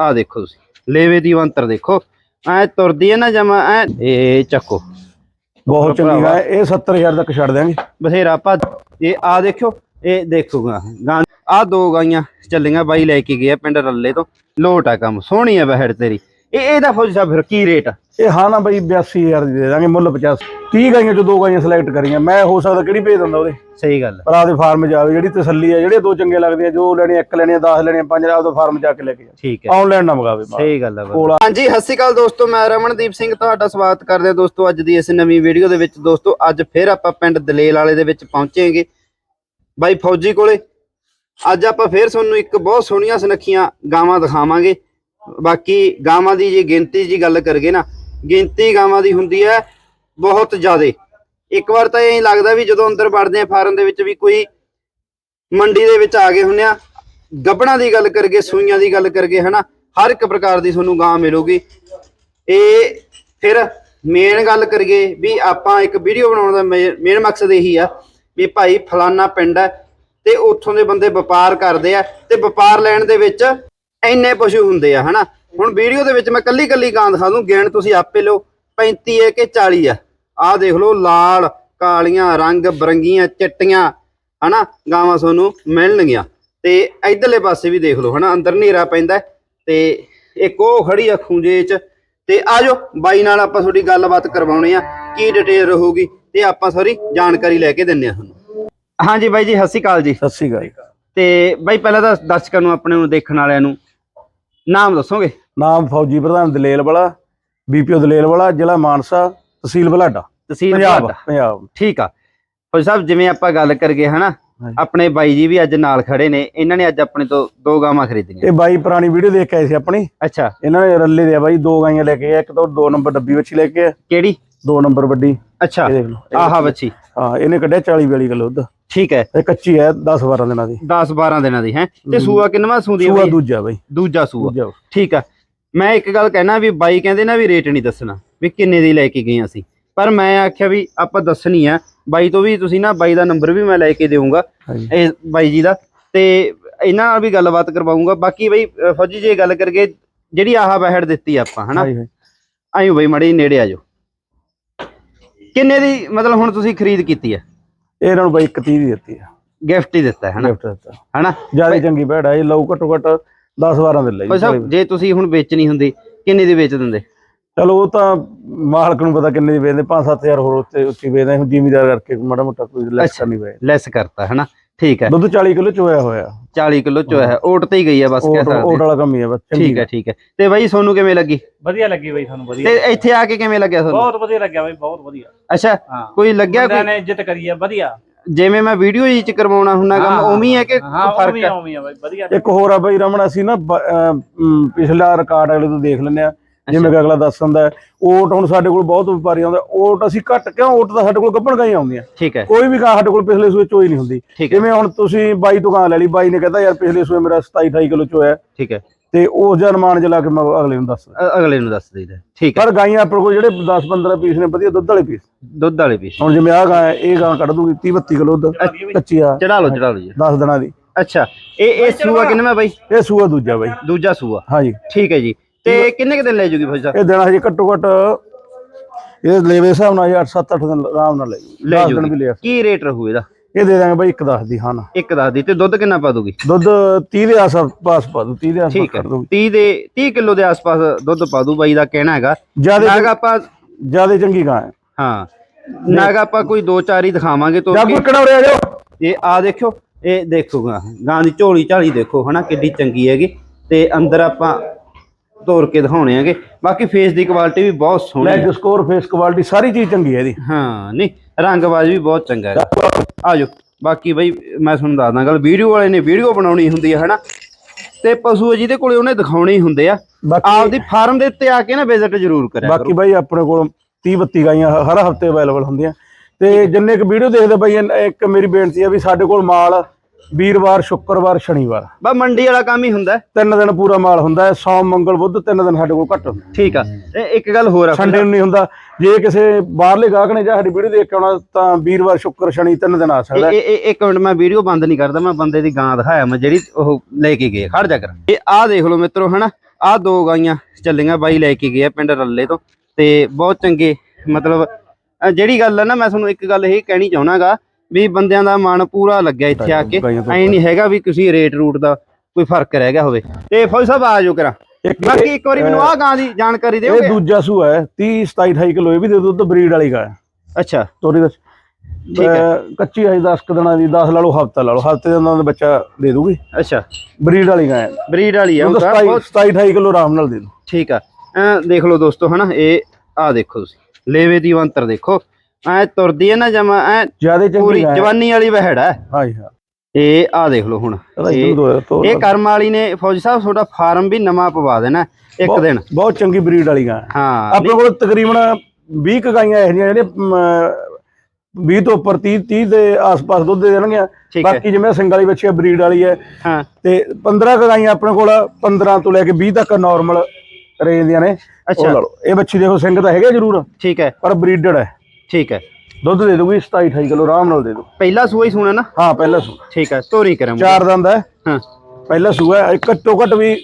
ਆ ਦੇਖੋ ਤੁਸੀਂ ਲੇਵੇ ਦੀ ਅੰਤਰ ਦੇਖੋ। ਐ ਤੁਰਦੀ ਹੈ ਨਾ ਜਮਾ ਐ ਇਹ ਚੱਕੋ। ਬਹੁਤ ਚੰਗੀ ਗਾਂ ਹੈ। ਇਹ 70000 ਤੱਕ ਛੱਡ ਦਿਆਂਗੇ। ਬਥੇਰਾ ਭੱਜ ਇਹ ਆ ਦੇਖਿਓ ਇਹ ਦੇਖੋਗਾ। ਗਾਂ ਆ ਦੋ ਗਾਈਆਂ ਚੱਲੀਆਂ ਬਾਈ ਲੈ ਕੇ ਗਿਆ ਪਿੰਡ ਰੱਲੇ ਤੋਂ। ਲੋਟ ਆ ਕੰਮ ਸੋਹਣੀ ਆ ਬਹਿੜ ਤੇਰੀ। ਇਹ ਇਹਦਾ ਫੌਜੀ ਸਾਹਿਬ ਫਿਰ ਕੀ ਰੇਟ ਆ? ਇਹ ਹਾਂ ਨਾ ਬਈ 82000 ਦੀ ਦੇ ਦਾਂਗੇ ਮੁੱਲ 50 30 ਗਾਈਆਂ ਚੋਂ ਦੋ ਗਾਈਆਂ ਸਿਲੈਕਟ ਕਰੀਆਂ। ਮੈਂ ਹੋ ਸਕਦਾ ਕਿਹੜੀ ਭੇਜ ਦਿੰਦਾ ਉਹਦੇ? ਸਹੀ ਗੱਲ। ਪਰ ਆਪਦੇ ਫਾਰਮ ਜਾਵੇ ਜਿਹੜੀ ਤਸੱਲੀ ਹੈ ਜਿਹੜੇ ਦੋ ਚੰਗੇ ਲੱਗਦੇ ਆ ਜੋ ਲੈਣੇ ਇੱਕ ਲੈਣੇ 10 ਲੈਣੇ ਪੰਜ ਆਪਦੇ ਫਾਰਮ ਜਾ ਕੇ ਲੈ ਕੇ ਜਾ। ਠੀਕ ਹੈ। ਆਨਲਾਈਨ ਨਾ ਮਗਾਵੇ। ਸਹੀ ਗੱਲ। ਕੋਲਾ ਹਾਂਜੀ ਸਤਿ ਸ਼੍ਰੀ ਅਕਾਲ ਦੋਸਤੋ ਮੈਂ ਰਮਨਦੀਪ ਸਿੰਘ ਤੁਹਾਡਾ ਸਵਾਗਤ ਕਰਦੇ ਹਾਂ ਦੋਸਤੋ ਅੱਜ ਦੀ ਇਸ ਨਵੀਂ ਵੀਡੀਓ ਦੇ ਵਿੱਚ। ਦੋਸਤੋ ਅੱਜ ਫਿਰ ਆਪਾਂ ਪਿੰਡ ਦਲੇਲ ਵਾਲੇ ਦੇ ਵਿੱਚ ਪਹੁੰਚੇਂਗੇ। ਬਾਈ ਫੌਜੀ ਕੋਲੇ। ਅੱਜ ਆਪਾਂ ਫਿਰ ਤੁਹਾਨੂੰ ਇੱਕ ਬਹੁਤ ਸੋਹਣੀਆਂ ਸੁਨੱਖੀਆਂ ਗਾਵਾਂ ਦਿਖਾਵਾਂਗੇ। ਬਾਕੀ ਗਾਵਾਂ ਦੀ ਜੇ ਗਿਣਤੀ ਜੀ ਗੱਲ ਕਰਗੇ ਨਾ ਗਿਣਤੀ ਗਾਵਾਂ ਦੀ ਹੁੰਦੀ ਹੈ ਬਹੁਤ ਜ਼ਿਆਦੇ। ਇੱਕ ਵਾਰ ਤਾਂ ਐਂ ਲੱਗਦਾ ਵੀ ਜਦੋਂ ਅੰਦਰ ਵੜਦੇ ਆ ਫਾਰਮ ਦੇ ਵਿੱਚ ਵੀ ਕੋਈ ਮੰਡੀ ਦੇ ਵਿੱਚ ਆ ਗਏ ਹੁੰਨੇ ਆ ਗੱਬਣਾ ਦੀ ਗੱਲ ਕਰਗੇ ਸੂਈਆਂ ਦੀ ਗੱਲ ਕਰਗੇ ਹਨਾ, ਹਰ ਇੱਕ ਪ੍ਰਕਾਰ ਦੀ ਤੁਹਾਨੂੰ ਗਾਂ ਮਿਲੂਗੀ। ਇਹ ਫਿਰ ਮੇਨ ਗੱਲ ਕਰੀਏ ਵੀ ਆਪਾਂ ਇੱਕ ਵੀਡੀਓ ਬਣਾਉਣ ਦਾ ਮੇਨ ਮਕਸਦ ਇਹੀ ਆ ਵੀ ਭਾਈ ਫਲਾਨਾ ਪਿੰਡ ਹੈ ਤੇ ਉੱਥੋਂ ਦੇ ਬੰਦੇ ਵਪਾਰ ਕਰਦੇ ਆ ਤੇ ਵਪਾਰ ਲੈਣ ਦੇ ਵਿੱਚ ਇੰਨੇ ਪਸ਼ੂ ਹੁੰਦੇ ਆ, ਹਨਾ। ਹੁਣ ਵੀਡੀਓ ਦੇ ਵਿੱਚ ਮੈਂ ਕੱਲੀ ਕੱਲੀ ਗਾਂ ਦਿਖਾ ਦੂੰ ਗਿਣ ਤੁਸੀਂ ਆਪੇ ਲਓ। 35 ਹੈ ਕਿ 40 ਆ ਆਹ ਦੇਖ ਲਓ ਲਾਲ ਕਾਲੀਆਂ ਰੰਗ ਬਰੰਗੀਆਂ ਚਿੱਟੀਆਂ ਹਨਾ? ਗਾਵਾਂ ਤੁਹਾਨੂੰ ਮਿਲਣਗੀਆਂ। ਤੇ ਇਧਰਲੇ ਪਾਸੇ ਵੀ ਦੇਖ ਲਓ ਹਨਾ? ਅੰਦਰ ਹਨੇਰਾ ਪੈਂਦਾ ਹੈ। ਤੇ ਇੱਕ ਉਹ ਖੜੀ ਆ ਖੂੰਜੇ 'ਚ। ਤੇ ਆਜੋ ਬਾਈ ਨਾਲ ਆਪਾਂ ਤੁਹਾਡੀ ਗੱਲਬਾਤ ਕਰਵਾਉਣੀ ਆ। ਕੀ ਡਿਟੇਲ ਰਹੂਗੀ? ਤੇ ਆਪਾਂ ਸਾਰੀ ਜਾਣਕਾਰੀ ਲੈ ਕੇ ਦਿੰਨੇ ਆ ਤੁਹਾਨੂੰ। ਹਾਂਜੀ ਬਾਈ ਜੀ ਸਤਿ ਸ਼੍ਰੀ ਅਕਾਲ ਜੀ। ਸਤਿ ਸ੍ਰੀ ਅਕਾਲ। ਤੇ ਬਾਈ ਪਹਿਲਾਂ ਤਾਂ ਦਰਸ਼ਕਾਂ ਨੂੰ ਆਪਣੇ ਨੂੰ ਦੇਖਣ ਵਾਲਿਆਂ ਨੂੰ ਨਾਮ ਦੱਸੋਗੇ? ਨਾਮ ਫੌਜੀ ਪ੍ਰਧਾਨ ਦਲੇਲ ਵਾਲਾ ਬੀਪੀਓ ਦਲੇਲ ਵਾਲਾ ਜ਼ਿਲ੍ਹਾ ਮਾਨਸਾ ਤਹਿਸੀਲ ਬਲਾਡਾ। ਤਹਿਸੀਲ ਪੰਜਾਬ ਬਲਾਡਾ। ਪੰਜਾਬ। ਠੀਕ ਆ। ਫੌਜੀ ਸਾਹਿਬ ਜਿਵੇਂ ਆਪਾਂ ਗੱਲ ਕਰਗੇ ਹਨਾ? ਹਾਂਜੀ। ਆਪਣੇ ਬਾਈ ਜੀ ਵੀ ਅੱਜ ਨਾਲ ਖੜੇ ਨੇ। ਇਹਨਾਂ ਨੇ ਅੱਜ ਆਪਣੇ ਤੋਂ ਦੋ ਗਾਵਾਂ ਖਰੀਦੀਆਂ। ਇਹ ਬਾਈ ਪੁਰਾਣੀ ਵੀਡੀਓ ਦੇਖ ਕੇ ਆਏ ਸੀ ਆਪਣੀ। ਅੱਛਾ। ਇਹਨਾਂ ਨੇ ਰੱਲੇ ਦੇ ਆ ਬਾਈ ਦੋ ਗਾਈਆਂ ਲੈ ਕੇ ਆਏ। ਇੱਕ ਤਾਂ ਦੋ ਨੰਬਰ ਡੱਬੀ ਵਿੱਚ ਲੈ ਕੇ ਆਏ, ਕਿਹੜੀ? ਦੋ ਨੰਬਰ ਵੱਡੀ। ਅੱਛਾ। ਇਹ ਦੇਖ ਲਓ ਆਹਾ ਬੱਚੀ ਹਾਂ ਇਹਨੇ ਕੱਢਿਆ 40 42 ਕਿਲੋ ਦੁੱਧ। ਠੀਕ ਹੈ। ਇਹ ਕੱਚੀ ਹੈ 10 12 ਦਿਨਾਂ ਦੀ। 10 12 ਦਿਨਾਂ ਦੀ ਹੈ? ਤੇ ਸੂਆ ਕਿੰਨਵਾ ਸੂਦੀ ਆ ਸੂਆ? ਦੂਜਾ ਬਾਈ। ਦੂਜਾ ਸੂਆ। ਠੀਕ ਆ ਮੈਂ ਇੱਕ ਗੱਲ ਕਹਿਣਾ ਵੀ ਬਾਈ ਕਹਿੰਦੇ ਨਾ ਵੀ ਰੇਟ ਨਹੀਂ ਦੱਸਣਾ ਵੀ ਕਿੰਨੇ ਦੀ ਲੈ ਕੇ ਗਏ ਅਸੀਂ। ਪਰ ਮੈਂ ਆਖਿਆ ਵੀ ਆਪਾਂ ਦੱਸਣੀ ਆ। ਬਾਈ ਤੋਂ ਵੀ ਤੁਸੀਂ ਨਾ ਬਾਈ ਦਾ ਨੰਬਰ ਵੀ ਮੈਂ ਲੈ ਕੇ ਦੇਵਾਂਗਾ ਇਹ ਬਾਈ ਜੀ ਦਾ। ਤੇ ਇਹਨਾਂ ਨਾਲ ਵੀ ਗੱਲਬਾਤ ਕਰਵਾਉਂਗਾ ਬਾਕੀ ਬਈ ਫੌਜੀ ਜੇ ਗੱਲ ਕਰਗੇ ਜਿਹੜੀ ਆਹ ਬਹਿੜ ਦਿੱਤੀ ਆਪਾਂ ਹਨਾ। ਆਇਓ ਬਈ ਮੜੀ ਨੇੜੇ ਆ ਜਾਓ। ਕਿੰਨੇ ਦੀ ਮਤਲਬ ਹੁਣ ਤੁਸੀਂ ਖਰੀਦ ਕੀਤੀ ਹੈ ਇਹਨਾਂ ਨੂੰ ਬਾਈ 31 ਦੀ ਦਿੱਤੀ ਆ। ਗਿਫਟ ਹੀ ਦਿੱਤਾ ਹੈ ਹਨਾ? ਗਿਫਟ ਦਿੱਤਾ। ਹਨਾ? ਜ਼ਿਆਦਾ ਚੰਗੀ ਭੈੜ ਆ ਇਹ ਲਊ ਘੱਟੋ ਘੱਟ 10 12 ਦੇ ਲਈ। ਭਾਈ ਸਾਹਿਬ ਜੇ ਤੁਸੀਂ ਹੁਣ ਵੇਚਣੀ ਹੁੰਦੀ ਕਿੰਨੇ ਦੀ ਵੇਚ ਦਿੰਦੇ? ਚਲੋ ਉਹ ਤਾਂ ਮਾਲਕ ਨੂੰ ਪਤਾ ਕਿੰਨੇ ਦੀ ਵੇਚਦੇ 5-7000 ਹੋਰ ਉੱਤੇ ਉੱਚੀ ਵੇਚਦੇ ਹੁਣ ਜ਼ਿਮੀਦਾਰ ਕਰਕੇ ਮਾੜਾ ਮੋਟਾ ਕੋਈ ਲੈਸ। ਕਰਨੀ ਪਏ ਲੈਸ ਕਰਤਾ ਹਨਾ? ਠੀਕ ਹੈ। ਦੁੱਧ 40 ਕਿਲੋ ਚੋਇਆ ਹੋਇਆ। 40 ਕਿਲੋ ਚੋਇਆ ਹੈ ਓਟ ਤੇ ਹੀ ਗਈ ਹੈ ਬਸ ਕਹਿ ਓਟ ਸਕਦੇ ਓਟ ਹਾਂ। ਵਾਲਾ ਕੰਮ ਹੀ ਆ ਬਸ ਠੀਕ ਹੈ ਠੀਕ ਹੈ। ਤੇ ਬਾਈ ਸੋਨੂੰ ਕਿਵੇਂ ਲੱਗੀ? ਵਧੀਆ ਲੱਗੀ ਬਈ ਤੁਹਾਨੂੰ ਵਧੀਆ ਤੇ ਇੱਥੇ ਆ ਕੇ ਕਿਵੇਂ ਲੱਗਿਆ ਤੁਹਾਨੂੰ ਬਹੁਤ ਵਧੀਆ ਲੱਗਿਆ ਬਈ ਬਹੁਤ ਵਧੀਆ। ਅੱਛਾ ਹਾਂ। ਕੋਈ ਲੱਗਿਆ ਕੋਈ? ਨੇ ਇੱਜ਼ਤ ਕਰੀ ਆ ਵਧੀਆ। ਜਿਵੇਂ ਮੈਂ ਵੀਡੀਓ ਜੀ ਚ ਕਰਵਾਉਣਾ ਹੁੰਦਾ ਕੰਮ ਹਾਂ, ਉਵੇਂ ਹੀ ਹੈ ਕਿ ਹਾਂ ਫ਼ਰਕ ਉਵੇਂ ਹੈ? ਉਵੇਂ ਆ ਬਈ ਵਧੀਆ। ਇੱਕ ਹੋਰ ਆ ਬਈ ਰਮਨ ਅਸੀਂ ਨਾ ਪਿਛਲਾ ਰਿਕਾਰਡ ਅਗਲੇ ਤੋਂ ਦੇਖ ਲੈਂਦੇ ਆ। ਜਿਵੇਂ ਕਿ ਅਗਲਾ ਦੱਸ ਦਿੰਦਾ ਹੈ, ਓਟ ਹੁਣ ਸਾਡੇ ਕੋਲ ਬਹੁਤ ਵਪਾਰੀ ਆਉਂਦਾ ਓਟ ਅਸੀਂ ਘੱਟ ਕਿਉਂ ਓਟ ਤਾਂ ਸਾਡੇ ਕੋਲ ਗੱਭਣ ਗਾਈ ਆਉਂਦੀਆਂ। ਠੀਕ ਹੈ। ਕੋਈ ਵੀ ਗਾਂ ਸਾਡੇ ਕੋਲ ਪਿਛਲੇ ਸੂਏ ਚੋਈ ਨਹੀਂ ਹੁੰਦੀ। ਠੀਕ ਹੈ। ਜਿਵੇਂ ਹੁਣ ਤੁਸੀਂ ਬਾਈ ਤੋਂ ਗਾਂ ਲੈ ਲਈ ਬਾਈ ਨੇ ਕਹਿੰਦਾ ਯਾਰ ਪਿਛਲੇ ਸੂਏ ਮੇਰਾ 27 28 ਕਿਲੋ ਚੋਇਆ। ਠੀਕ ਹੈ। ਤੇ ਉਸ ਦਾ ਅਨੁਮਾਨ ਜਿਹਾ ਲਾ ਕੇ ਮੈਂ ਅਗਲੇ ਨੂੰ ਦੱਸ ਦਿੰਦਾ। ਅ- ਅਗਲੇ ਨੂੰ ਦੱਸ ਦੇਈਦਾ। ਠੀਕ ਹੈ। ਪਰ ਗਾਈਆਂ ਆਪਣੇ ਕੋਲ ਜਿਹੜੇ 10 15 ਪੀਸ ਨੇ ਵਧੀਆ ਦੁੱਧ ਵਾਲੇ ਪੀਸ। ਦੁੱਧ ਵਾਲੇ ਪੀਸ। ਹੁਣ ਜਿਵੇਂ ਆ ਗਾਂ ਹੈ, ਇਹ ਗਾਂ ਕੱਢ ਦੂਗੀ 30 32 ਕਿਲੋ ਦੁੱਧ ਕੱਚੀ ਆ ਚੜਾ ਲਓ ਚੜਾ ਲਓ ਜੀ। 10 ਦਿਨਾਂ ਦੀ। ਅੱਛਾ। ਇਹ ਇਹ ਸੂਆ ਕਿੰਨਾ ਬਾਈ? ਇਹ ਸੂਆ ਦੂਜਾ ਬਾਈ। ਦੂਜਾ ਸੂਆ। ਹਾਂਜੀ। ਠੀਕ ਹੈ ਜੀ। ਤੇ ਕਿੰਨੇ ਕੁ ਦਿਨ ਲੈ ਜੂਗੀ ਫੌਜੀ ਸਾਹਿਬ ਇਹ ਦਿਨ ਹਜੇ ਘੱਟੋ ਘੱਟ ਇਹ ਲੈਵੇ ਹਿਸਾਬ ਨਾਲ 8 7 8 ਦਿਨ ਆਰਾਮ ਨਾਲ ਲੈ ਜੂ ਲੈ 10 ਦਿਨ ਵੀ ਜੂਗੀ ਕੀ ਰੇਟ ਰਹੂ ਇਹਦਾ? ਇਹ ਦੇ ਦਾਂਗੇ ਬਾਈ ਇੱਕ ਦੱਸ ਦੀ ਹਾਂ ਨਾ। ਇੱਕ ਦੱਸ ਦੀ। ਤੇ ਦੁੱਧ ਕਿੰਨਾ ਪਾ ਦੂਗੀ ਦੁੱਧ 30 ਦੇ ਆਸ-ਪਾਸ ਪਾ ਦੂ 30 ਦੇ ਆਸ-ਪਾਸ ਕਰ ਦੂਗੀ 30 ਦੇ 30 ਕਿਲੋ ਦੇ ਆਸ-ਪਾਸ ਦੁੱਧ ਪਾ ਦੂ ਬਾਈ ਦਾ ਕਹਿਣਾ ਹੈਗਾ। ਜ਼ਿਆਦਾ ਆਪਾਂ ਜ਼ਿਆਦਾ ਚੰਗੀ ਗਾਂ ਹੈ। ਹਾਂ। ਨਾਗ ਆਪਾਂ ਕੋਈ ਦੋ ਚਾਰ ਹੀ ਦਿਖਾਵਾਂਗੇ ਤੋਂ ਜਾਂ ਕੋਈ ਕਣਾਉਰੇ ਆ ਜਾਓ। ਇਹ ਆ ਦੇਖਿਓ ਇਹ ਦੇਖੋ ਗਾਂ। ਗਾਂ ਦੀ ਝੋਲੀ ਝਾਲੀ ਦੇਖੋ ਹਨਾ ਕਿੱਡੀ ਚੰਗੀ ਹੈਗੀ। ਤੇ ਅੰਦਰ ਆਪਾਂ ਤੋੜ ਕੇ ਦਿਖਾਉਣੇ ਹੈਗੇ। ਬਾਕੀ ਫੇਸ ਦੀ ਕੁਆਲਿਟੀ ਵੀ ਬਹੁਤ ਸੋਹਣੀ ਹੈ। ਲੈਗ ਸਕੋਰ ਫੇਸ ਕੁਆਲਿਟੀ ਸਾਰੀ ਚੀਜ਼ ਚੰਗੀ ਹੈ ਇਹਦੀ। ਹਾਂ ਨਹੀਂ ਰੰਗਬਾਜ਼ ਵੀ ਬਹੁਤ ਚੰਗਾ ਹੈਗਾ। ਆਜੋ ਬਾਕੀ ਬਈ ਮੈਂ ਤੁਹਾਨੂੰ ਦੱਸਦਾ ਗੱਲ ਵੀਡੀਓ ਵਾਲੇ ਨੇ ਵੀਡੀਓ ਬਣਾਉਣੀ ਹੁੰਦੀ ਹੈ ਹਨਾ? ਤੇ ਪਸ਼ੂ ਜਿਹਦੇ ਕੋਲੇ ਉਹਨੇ ਦਿਖਾਉਣੇ ਹੀ ਹੁੰਦੇ ਆ। ਬਾਕੀ ਆਪਦੀ ਫਾਰਮ ਦੇ ਉੱਤੇ ਆ ਕੇ ਨਾ ਵਿਜ਼ਿਟ ਜ਼ਰੂਰ ਕਰਿਆ ਕਰੋ। ਬਾਕੀ ਬਾਈ ਆਪਣੇ ਕੋਲ 30 32 ਗਾਈਆਂ ਹ- ਹਰ ਹਫ਼ਤੇ ਅਵੇਲੇਬਲ ਹੁੰਦੀਆਂ। ਤੇ ਜਿੰਨੇ ਕ ਵੀਡੀਓ ਦੇਖਦੇ ਬਾਈ ਇੱਕ ਮੇਰੀ ਬੇਨਤੀ ਹੈ ਵੀ ਸਾਡੇ ਕੋਲ ਮਾਲ ਵੀਰਵਾਰ ਸ਼ੁੱਕਰਵਾਰ ਸ਼ਨੀਵਾਰ। ਬਾ ਮੰਡੀ ਵਾਲਾ ਕੰਮ ਹੀ ਹੁੰਦਾ। ਹੈ। ਤਿੰਨ ਦਿਨ ਪੂਰਾ ਮਾਲ ਹੁੰਦਾ ਹੈ ਸੋਮ ਮੰਗਲ ਬੁੱਧ ਤਿੰਨ ਦਿਨ ਸਾਡੇ ਕੋਲ ਘੱਟ ਹੁੰਦਾ। ਠੀਕ ਆ। ਤੇ ਇੱਕ ਗੱਲ ਹੋਰ ਆ ਸੰਡੇ ਨੂੰ ਨਹੀਂ ਹੁੰਦਾ। ਜੇ ਕਿਸੇ ਬਾਹਰਲੇ ਗਾਹਕ ਨੇ ਜਾਂ ਸਾਡੀ ਵੀਡੀਓ ਦੇਖ ਕੇ ਆਉਣਾ ਤਾਂ ਵੀਰਵਾਰ ਸ਼ੁੱਕਰ ਸ਼ਨੀ ਤਿੰਨ ਦਿਨ ਆ ਸਕਦਾ। ਇਹ- ਇਹ ਇਹ- ਇੱਕ ਮਿੰਟ ਮੈਂ ਵੀਡੀਓ ਬੰਦ ਨਹੀਂ ਕਰਦਾ ਮੈਂ ਬੰਦੇ ਦੀ ਗਾਂ ਦਿਖਾਇਆ ਮੈਂ ਜਿਹੜੀ ਉਹ ਲੈ ਕੇ ਗਏ ਖੜ ਜਾ ਕਰ। ਇਹ ਆਹ ਦੇਖ ਲਓ ਮਿੱਤਰੋ ਹਨਾ? ਆ ਦੋ ਗਾਈਆਂ ਚੱਲੀਆਂ ਬਾਈ ਲੈ ਕੇ ਗਿਆ ਪਿੰਡ ਰੱਲੇ ਤੋਂ। ਤੇ ਬਹੁਤ ਚੰਗੇ ਮਤਲਬ ਅਹ ਜਿਹੜੀ ਗੱਲ ਹੈ ਨਾ ਮੈਂ ਤੁਹਾਨੂੰ ਇੱਕ ਗੱਲ ਇਹ ਕਹਿਣੀ ਚਾਹਣਾਗਾ ਵੀ ਬੰਦਿਆਂ ਦਾ ਮਨ ਪੂਰਾ ਲੱਗਿਆ ਇੱਥੇ ਆ ਕੇ। ਐ ਨਹੀਂ ਹੈਗਾ ਵੀ ਕਿਸੇ ਰੇਟ ਰੂਟ ਦਾ ਕੋਈ ਫ਼ਰਕ ਰਹਿ ਗਿਆ ਹੋਵੇ। ਤੇ ਫੌਜ ਸਾਹਿਬ ਆ ਜਾਓ ਕਰਾਂ ਬਾਕੀ ਇੱਕ ਵਾਰੀ ਮੈਨੂੰ ਆਹ ਗਾਂ ਦੀ ਜਾਣਕਾਰੀ ਇਹ ਦਿਓਗੇ ਦੂਜਾ ਸੂਆ ਹੈ 30 27 28 ਕਿਲੋ ਇਹ ਵੀ ਦੇ ਦੁੱਧ ਬਰੀਡ ਵਾਲੀ ਗਾ ਹੈ। ਅੱਛਾ। ਤੋਰੀ ਦਾ ਠੀਕ ਹੈ। ਕੱਚੀ ਹੈ 10 ਕੁ ਦਿਨਾਂ ਦੀ 10 ਲਾ ਲਓ ਹਫਤਾ ਲਾ ਲਓ ਹਫ਼ਤੇ ਦੇ ਅੰਦਰ ਦਾ ਬੱਚਾ ਦੇ ਦੂਗੀ ਅੱਛਾ। ਬਰੀਡ ਵਾਲੀ ਗਾ ਹੈ। ਬਰੀਡ ਵਾਲੀ ਆ ਉਹ ਦੁੱਧ ਤਾਂ 27 ਬਹੁਤ 27 28 ਕਿਲੋ ਆਰਾਮ ਨਾਲ ਦੇ ਦੂ ਠੀਕ ਆ। ਐਂ ਦੇਖ ਲਓ ਦੋਸਤੋ ਹਨਾ ਇਹ ਆ ਦੇਖੋ ਤੁਸੀਂ। ਲੇਵੇ ਦੀ ਵੰਤਰ ਦੇਖੋ। ਐ ਤੁਰਦੀ ਹੈ ਨਾ ਜਮਾ ਐ ਜਿਆਦੇ ਪੂਰੀ ਚੰਗੀ ਹੈ ਜਵਾਨੀ ਵਾਲੀ ਵਹਿੜ ਹੈ ਹਾਂ ਹਾਂ ਇਹ ਆ ਦੇਖ ਲਓ ਹੁਣ। ਇਹ- ਦੋ ਕਰਮ ਵਾਲੀ ਨੇ ਫੌਜੀ ਸਾਹਿਬ ਤੁਹਾਡਾ ਫਾਰਮ ਵੀ ਨਵਾਂ ਪਵਾ ਦੇਣਾ ਇੱਕ ਬਹੁਤ- ਦਿਨ। ਬਹੁਤ ਚੰਗੀ ਬਰੀਡ ਵਾਲੀ ਗਾ ਹੈ ਹਾਂ ਆਪਣੇ ਕੋਲ ਤਕਰੀਬਨ 20 ਕੁ ਗਾਈਆਂ ਇਹੋ ਜਿਹੀਆਂ ਜਿਹੜੀਆਂ 20 ਤੋਂ ਉੱਪਰ 30 30 ਦੇ ਆਸ-ਪਾਸ ਦੁੱਧ ਦੇ ਦੇਣਗੀਆਂ। ਠੀਕ ਹੈ ਬਾਕੀ ਜਿਵੇਂ ਸਿੰਗਲ ਵਾਲੀ ਬੱਚੀ ਬਰੀਡ ਵਾਲੀ ਹੈ ਹਾਂ। ਤੇ 15 ਕੁ ਗਾਈਆਂ ਆਪਣੇ ਕੋਲ 15 ਤੋਂ ਲੈ ਕੇ 20 ਤੱਕ ਨਾਰਮਲ ਰੇਂਜ ਦੀਆਂ ਨੇ। ਉਹ ਅੱਛਾ ਲਾ ਲਓ। ਇਹ ਬੱਚੀ ਦੇਖੋ ਸਿੰਘ ਤਾਂ ਹੈਗਾ ਜ਼ਰੂਰ। ਠੀਕ ਹੈ ਪਰ ਬਰੀਡਡ ਹੈ ਠੀਕ ਹੈ। ਦੁੱਧ ਦੇ ਦੂਗੀ 27 28 ਕਿਲੋ ਆਰਾਮ ਨਾਲ ਦੇ ਦੂ ਪਹਿਲਾ ਸੂਆ ਹੀ ਸੁਣਾ ਨਾ? ਹਾਂ ਪਹਿਲਾ ਸੂ ਠੀਕ ਹੈ ਤੋਰੀ ਕਰਾਂ ਚਾਰ ਦੰਦ ਹੈ। ਹਾਂ। ਪਹਿਲਾ ਸੂਆ ਹੈ ਘੱਟੋ ਘੱਟ ਵੀ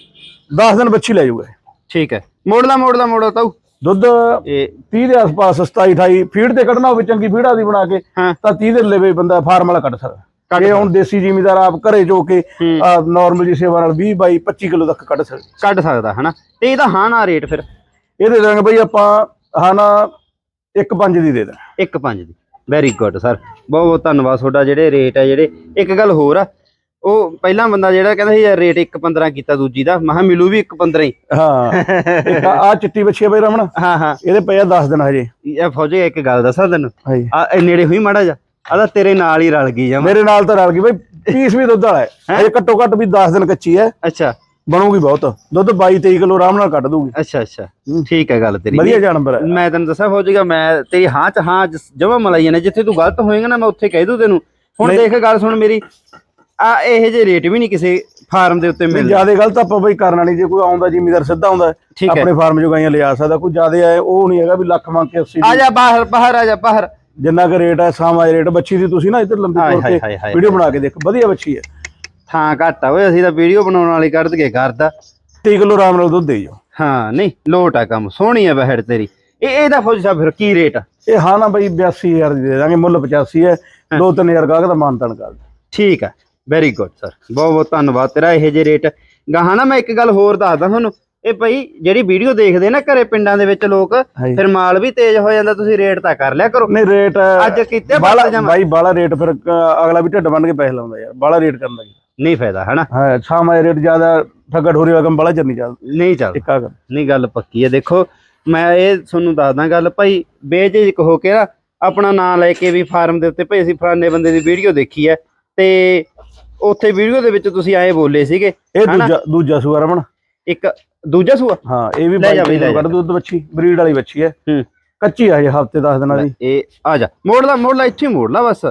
10 ਦਿਨ ਬੱਚੀ ਲੈ ਜਾਊਗਾ ਠੀਕ ਹੈ। ਮੋੜਲਾ ਮੋੜਲਾ ਮੋੜੋ ਤਾਊ। ਦੁੱਧ ਇਹ 30 ਦੇ ਆਸ-ਪਾਸ 27 28 ਫੀਡ ਤੇ ਕੱਢਣਾ ਹੋਵੇ ਚੰਗੀ ਫੀਡ ਆਦੀ ਬਣਾ ਕੇ ਹਾਂ। ਤਾਂ 30 ਦੇ ਲਵੇ ਬੰਦਾ ਫਾਰਮ ਵਾਲਾ ਕੱਢ ਸਕਦਾ। ਇਹ ਹੁਣ ਦੇਸੀ ਜ਼ਿਮੀਦਾਰ ਆਪ ਘਰੇ ਜੋ ਕੇ ਹੂੰ। ਨਾਰਮਲ ਜੀ ਸੇਵਾ ਨਾਲ 20 22 25 ਕਿਲੋ ਤੱਕ ਕੱਢ ਸਕਦਾ। ਕੱਢ ਸਕਦਾ ਹਨਾ? ਤੇ ਇਹਦਾ ਹਾਂ ਨਾ ਰੇਟ ਫਿਰ। ਇਹ ਦੇ ਦਾਂਗੇ ਬਈ ਆਪਾਂ ਹਾਨਾ 1.5 ਦੀ ਦੇ ਦਾਂ ਇੱਕ ਪੰਜ ਦੀ। ਵੈਰੀ ਗੁੱਡ ਸਰ ਬਹੁਤ ਬਹੁਤ ਧੰਨਵਾਦ ਤੁਹਾਡਾ ਜਿਹੜੇ ਰੇਟ ਹੈ ਜਿਹੜੇ। ਇੱਕ ਗੱਲ ਹੋਰ ਆ ਉਹ ਪਹਿਲਾ ਬੰਦਾ ਜਿਹੜਾ ਕਹਿੰਦਾ ਸੀ ਯਾਰ ਰੇਟ 1.15 ਕੀਤਾ ਦੂਜੀ ਦਾ ਮੈਂ ਕਿਹਾ ਮਿਲੂ ਵੀ 1.15 ਹੀ। ਆ ਚਿੱਟੀ ਬੱਚੀ ਆ ਬਈ ਰਮਣ ਹਾਂ ਹਾਂ। ਇਹਦੇ ਪਏ ਆ 10 ਦਿਨ ਹਜੇ। ਇਹ ਫੌਜੀ ਇੱਕ ਗੱਲ ਦੱਸਾਂ ਤੈਨੂੰ। ਆ ਨੇੜੇ ਹੋਈ ਮਾੜਾ ਜਾ ਆ ਤਾਂ ਤੇਰੇ ਨਾਲ ਹੀ ਰਲ ਗਈ ਜਮਾ ਮੇਰੇ ਨਾਲ ਤਾਂ ਰਲ ਗਈ ਬਈ। ਪੀਸ ਵੀ ਦੁੱਧ ਵਾਲਾ ਹੈ। ਹਜੇ ਘੱਟੋ ਘੱਟ ਵੀ 10 ਦਿਨ ਕੱਚੀ ਹੈ। ਅੱਛਾ। ਬਣੂਗੀ ਬਹੁਤ। ਦੁੱਧ 22 23 ਕਿਲੋ ਆਰਾਮ ਨਾਲ ਕੱਢ ਦੂਗੀ ਅੱਛਾ ਅੱਛਾ। ਠੀਕ ਹੈ ਗੱਲ ਤੇਰੀ। ਵਧੀਆ ਜਾਨਵਰ ਹੈ। ਮੈਂ ਤੈਨੂੰ ਦੱਸਾਂ ਫੌਜੀਗਾ ਮੈਂ ਤੇਰੀ ਹਾਂ ਚ ਹਾਂ ਜਮਾ ਮਲਾਈ ਨੇ ਜਿੱਥੇ ਤੂੰ ਗਲਤ ਹੋਏਗਾ ਨਾ ਮੈਂ ਉੱਥੇ ਕਹਿ ਦੂੰ ਤੈਨੂੰ। ਹੁਣ। ਦੇਖ ਗੱਲ ਸੁਣ ਮੇਰੀ। ਆ ਇਹ ਜੇ ਰੇਟ ਵੀ ਨਹੀਂ ਕਿਸੇ ਫਾਰਮ ਦੇ ਉੱਤੇ ਮਿਲਦੇ। ਜ਼ਿਆਦਾ ਗਲਤ ਆਪਾਂ ਬਈ ਕਰਨਾ ਨਹੀਂ ਜੇ ਕੋਈ ਆਉਂਦਾ ਜ਼ਿਮੀਦਾਰ ਸਿੱਧਾ ਆਉਂਦਾ ਹੈ। ਆਪਣੇ ਫਾਰਮ ਚੋਂ ਗਾਈਆਂ ਲਿਆ ਸਕਦਾ। ਕੋਈ ਜ਼ਿਆਦਾ ਆਏ ਉਹ ਨਹੀਂ ਹੈਗਾ ਵੀ ਲੱਖ ਮੰਗ ਕੇ 80 ਆ ਜਾ ਬਾਹਰ ਬਾਹਰ ਆ ਜਾ ਬਾਹਰ। ਜਿੰਨਾ ਕੁ ਰੇਟ ਹੈ ਸਾਮਾ ਰੇਟ ਬੱਚੀ ਦੀ ਤੁਸੀਂ ਨਾ ਇੱਧਰ ਲੰਬੀ ਤੋਰ ਕੇ ਵੀਡੀਓ ਬਣਾ ਕੇ ਦੇਖੋ। ਵਧੀਆ ਬੱਚੀ ਹੈ। ਥਾਂ ਘੱਟ ਆ ਓਏ ਅਸੀਂ ਤਾਂ ਵੀਡੀਓ ਬਣਾਉਣ ਵਾਲੀ ਕੱਢ ਕੇ ਕਰਦਾ 30 ਕਿਲੋ ਆਰਾਮ ਨਾਲ ਦੁੱਧ ਦੇ ਜਾਓ। ਹਾਂ ਨਹੀਂ ਲੋਟ ਆ ਕੰਮ ਸੋਹਣੀ ਆ ਬਹਿੜ ਤੇਰੀ। ਇਹ ਇਹਦਾ ਫੌਜੀ ਸਾਹਿਬ ਫਿਰ ਕੀ ਰੇਟ ਆ? ਇਹ ਹਾਂ ਨਾ ਬਈ 82000 ਦੀ ਦੇ ਦਾਂਗੇ ਮੁੱਲ 85 ਹੈ 2-3000 ਗਾਹਕ ਦਾ ਮਾਨਤਨ ਕਰ। ਠੀਕ ਆ ਵੈਰੀ ਗੁੱਡ ਸਰ ਬਹੁਤ ਬਹੁਤ ਧੰਨਵਾਦ ਤੇਰਾ ਇਹ ਜੇ ਰੇਟ। ਗਾਹਾਂ ਨਾ ਮੈਂ ਇੱਕ ਗੱਲ ਹੋਰ ਦੱਸਦਾ ਤੁਹਾਨੂੰ ਇਹ ਭਾਈ ਜਿਹੜੀ ਵੀਡੀਓ ਦੇਖਦੇ ਨਾ ਘਰੇ ਪਿੰਡਾਂ ਦੇ ਵਿੱਚ ਲੋਕ। ਫਿਰ ਮਾਲ ਵੀ ਤੇਜ਼ ਹੋ ਜਾਂਦਾ ਤੁਸੀਂ ਰੇਟ ਤਾਂ ਕਰ ਲਿਆ ਕਰੋ। ਨਹੀਂ ਰੇਟ ਅੱਜ ਕੀਤੇ ਬਾਲਾ ਬਾਈ ਬਾਲਾ ਰੇਟ ਫਿਰ ਅਗਲਾ ਵੀ ਢਿੱਡ ਬੰਨ ਕੇ ਪੈਸੇ ਲਾਉਂਦਾ ਯਾਰ ਬਾਲਾ ਰੇਟ ਕਰਨ ਲੱਗੀ ਨਹੀਂ ਫਾਇਦਾ ਹਨਾ? ਹਾਂ ਸਾਮਾ ਰੇਟ ਜ਼ਿਆਦਾ ਠੱਗਾ ਠੋਰੀ ਵਾਲਾ ਕੰਮ ਬਾਲਾ ਚਿਰ ਨਹੀਂ ਚੱਲ ਇੱਕ ਆ ਕਰ ਨਹੀਂ ਗੱਲ ਪੱਕੀ ਹੈ ਦੇਖੋ ਮੈਂ ਇਹ ਤੁਹਾਨੂੰ ਦੱਸਦਾ ਗੱਲ ਭਾਈ ਬੇਝਿਜਕ ਹੋ ਕੇ ਨਾ ਆਪਣਾ ਨਾਮ ਲੈ ਕੇ ਵੀ ਫਾਰਮ ਦੇ ਉੱਤੇ ਭਾਈ ਅਸੀਂ ਫਲਾਣੇ ਬੰਦੇ ਦੀ ਵੀਡੀਓ ਦੇਖੀ ਹੈ ਤੇ ਉੱਥੇ ਵੀਡੀਓ ਦੇ ਵਿੱਚ ਤੁਸੀਂ ਆਏ ਬੋਲੇ ਸੀਗੇ ਇਹ? ਦੂਜਾ ਦੂਜਾ ਸੂਆ ਰਮਣ ਇੱਕ ਦੂਜਾ ਸੂਆ? ਹਾਂ ਇਹ ਵੀ ਜਾ ਬਾਈ ਕੱਢ ਦੁੱਧ ਬੱਚੀ ਬਰੀਡ ਵਾਲੀ ਬੱਚੀ ਹੈ ਹੂੰ। ਕੱਚੀ ਆ ਹਜੇ ਹਫ਼ਤੇ 10 ਦਿਨਾਂ ਦੀ। ਇਹ ਆ ਜਾ। ਮੋੜ ਲਾ ਮੋੜ ਲਾ ਇੱਥੇ ਮੋੜ ਲਾ ਬਸ।